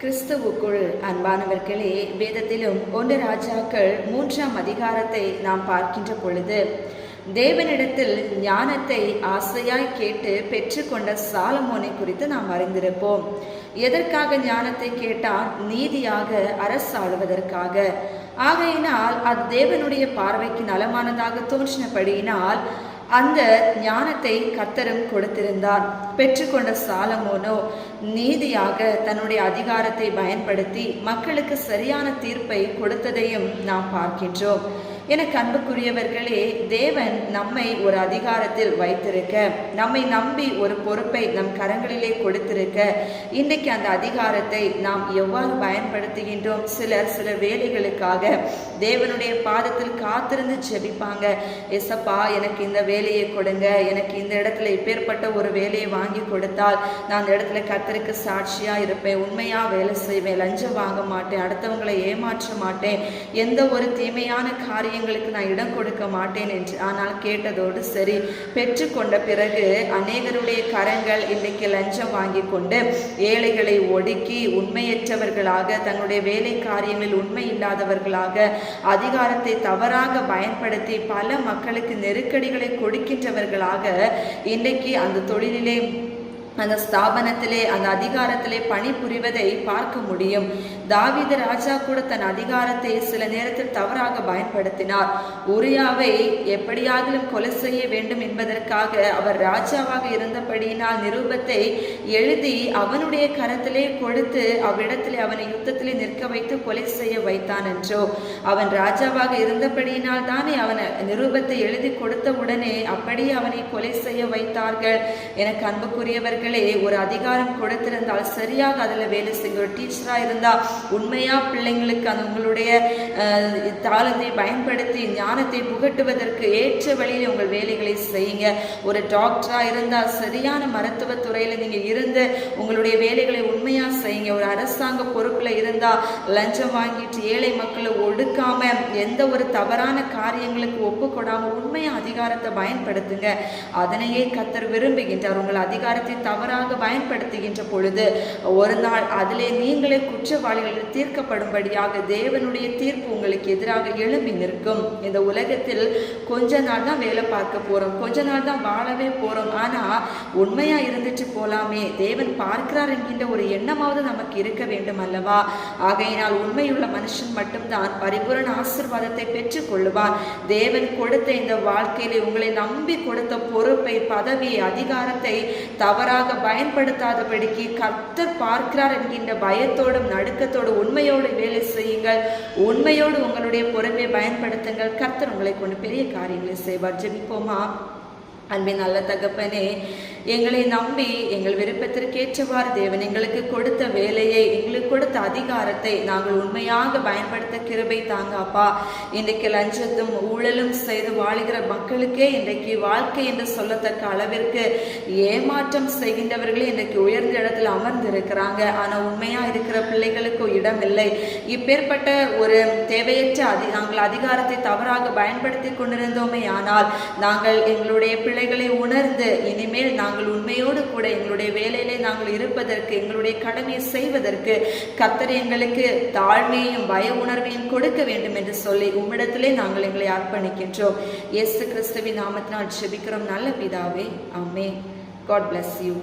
கிறிஸ்துவுக்குள் அன்பானவர்களே வேதத்திலும் ஒன்று ராஜாக்கள் மூன்றாம் அதிகாரத்தை நாம் பார்க்கின்ற பொழுது தேவனிடத்தில் ஞானத்தை ஆசையாய் கேட்டு பெற்றுக்கொண்ட சாலமோனை குறித்து நாம் அறிந்திருப்போம். எதற்காக ஞானத்தை கேட்டால் நீதியாக அரசாளுவதற்காக. ஆகையினால் அது தேவனுடைய பார்வைக்கு நலமானதாக தோன்றினபடியினால் அந்த ஞானத்தை கத்தரும் கொடுத்திருந்தார். பெற்றுக்கொண்ட சாலமோனோ நீதியாக தன்னுடைய அதிகாரத்தை பயன்படுத்தி மக்களுக்கு சரியான தீர்ப்பை கொடுத்ததையும் நாம் பார்க்கின்றோம். எனக்கு அன்புக்குரியவர்களே தேவன் நம்மை ஒரு அதிகாரத்தில் வைத்திருக்க நம்மை நம்பி ஒரு பொறுப்பை நம் கரங்களிலே கொடுத்திருக்க இன்றைக்கு அந்த அதிகாரத்தை நாம் எவ்வாறு பயன்படுத்துகின்றோம்? சிலர் சில வேலைகளுக்காக தேவனுடைய பாதத்தில் காத்திருந்து ஜெபிப்பாங்க. எசப்பா எனக்கு இந்த வேலையை கொடுங்க. எனக்கு இந்த இடத்துல இப்பேற்பட்ட ஒரு வேலையை வாங்கி கொடுத்தால் நான் அந்த இடத்துல கத்தருக்கு சாட்சியாக இருப்பேன். உண்மையாக வேலை செய்வேன். லஞ்சம் வாங்க மாட்டேன். அடுத்தவங்களை ஏமாற்ற மாட்டேன். எந்த ஒரு தீமையான காரியம் காரியங்களுக்கு நான் இடம் கொடுக்க மாட்டேன் என்று ஆனால் கேட்டதோடு சரி பெற்றுக்கொண்ட பிறகு அநேகருடைய கரங்கள் இன்னைக்கு லஞ்சம் வாங்கி கொண்டு ஏழைகளை ஒடுக்கி உண்மையற்றவர்களாக தங்களுடைய வேலை காரியங்களில் உண்மை இல்லாதவர்களாக அதிகாரத்தை தவறாக பயன்படுத்தி பல மக்களுக்கு நெருக்கடிகளை கொடுக்கின்றவர்களாக இன்றைக்கு அந்த தொழிலிலே அந்த ஸ்தாபனத்திலே அந்த அதிகாரத்திலே பணிபுரிவதை பார்க்க முடியும். தாவீது ராஜா கூட தன் அதிகாரத்தை சில நேரத்தில் தவறாக பயன்படுத்தினார். உரியாவை எப்படியாகிலும் கொலை செய்ய வேண்டும் என்பதற்காக அவர் ராஜாவாக இருந்தபடியினால் நிரூபத்தை எழுதி அவனுடைய கரத்திலே கொடுத்து அவ்விடத்திலே அவனை யுத்தத்திலே நிற்க வைத்து கொலை செய்ய வைத்தான் என்றோ. அவன் ராஜாவாக இருந்தபடியினால் தானே அவன் நிரூபத்தை எழுதி கொடுத்த உடனே அப்படியே அவனை கொலை செய்ய வைத்தார்கள். எனக்கு அன்புக்குரியவர்கள் பிள்ளைகளே ஒரு அதிகாரம் கொடுத்திருந்தால் சரியாக அதில் வேலை செய்யுங்க ஒரு டீச்சராக இருந்தால் உண்மையாக பிள்ளைங்களுக்கு அந்த உங்களுடைய தாளத்தை பயன்படுத்தி ஞானத்தை புகட்டுவதற்கு ஏற்ற வழியில் உங்கள் வேலைகளை செய்யுங்க. ஒரு டாக்டராக இருந்தால் சரியான மருத்துவ துறையில் நீங்கள் இருந்து உங்களுடைய வேலைகளை உண்மையாக செய்யுங்க? ஒரு அரசாங்க பொறுப்பில் இருந்தால் லஞ்சம் வாங்கிட்டு ஏழை மக்களை ஒடுக்காம எந்த ஒரு தவறான காரியங்களுக்கு ஒப்பு கொடாமல் உண்மையாக அதிகாரத்தை பயன்படுத்துங்க. அதனையே கத்தர் விரும்புகின்றார். உங்கள் அதிகாரத்தை தவறாக பயன்படுத்துகின்ற பொழுது ஒரு நாள் அதிலே நீங்களே குற்றவாளிகள் தீர்க்கப்படும்படியாக தேவனுடைய தீர்ப்பு உங்களுக்கு எதிராக எழும்பி நிற்கும். இந்த உலகத்தில் கொஞ்ச நாள் தான் வேலை பார்க்க போறோம். கொஞ்ச நாள் தான் வாழவே போறோம். ஆனா உண்மையா இருந்துட்டு போலாமே. தேவன் பார்க்கிறார் என்கின்ற ஒரு எண்ணம் எண்ணமாவது நமக்கு இருக்க வேண்டும் அல்லவா? ஆகையினால் உண்மையுள்ள மனுஷன் மட்டும்தான் பரிபூரண ஆசிர்வாதத்தை பெற்றுக் கொள்ளுவார் தேவன் கொடுத்த இந்த வாழ்க்கையிலே உங்களை நம்பி கொடுத்த பொறுப்பை பதவி அதிகாரத்தை தவறாக பயன்படுத்தாதபடிக்கு கர்த்தர் பார்க்கிறார் என்கின்ற பயத்தோடும் நடுக்கத்தோடு உண்மையோடு வேலை செய்யுங்கள். உண்மையோடு உங்களுடைய பொறுப்பை பயன்படுத்துங்கள். கர்த்தர் உங்களை கொண்டு பெரிய காரியங்களை செய்வார். ஜெபிப்போமா? அன்பின் நல்ல தகப்பனே எங்களை நம்பி எங்கள் விருப்பத்திற்கேற்றவாறு தேவன் எங்களுக்கு கொடுத்த வேலையை எங்களுக்கு கொடுத்த அதிகாரத்தை நாங்கள் உண்மையாக பயன்படுத்த கிருபை தாங்க அப்பா இன்றைக்கு லஞ்சத்தும் ஊழலும் செய்து வாழுகிற மக்களுக்கே இன்றைக்கு வாழ்க்கை என்று சொல்லத்தக்க அளவிற்கு ஏமாற்றம் செய்கின்றவர்களே இன்றைக்கு உயர்ந்த இடத்துல அமர்ந்திருக்கிறாங்க. ஆனால் உண்மையாக இருக்கிற பிள்ளைகளுக்கு இடம் இல்லை. இப்பேற்பட்ட ஒரு தேவையற்ற அதி நாங்கள் அதிகாரத்தை தவறாக பயன்படுத்தி கொண்டிருந்தோமே ஆனால் நாங்கள் எங்களுடைய பிள்ளைகளை உணர்ந்து இனிமேல் நாங்கள் நாங்கள் உண்மையோடு கூட எங்களுடைய வேலையிலே நாங்கள் இருப்பதற்கு எங்களுடைய கடமையை செய்வதற்கு கத்தர் எங்களுக்கு தாழ்மையும் பய உணர்வையும் கொடுக்க வேண்டும் என்று சொல்லி உம்மிடத்திலே நாங்கள் எங்களை அர்ப்பணிக்கின்றோம். இயேசு கிறிஸ்துவின் நாமத்தினால் ஜெபிக்கிறோம். நல்ல பிதாவே ஆமே காட் பிளஸ் யூ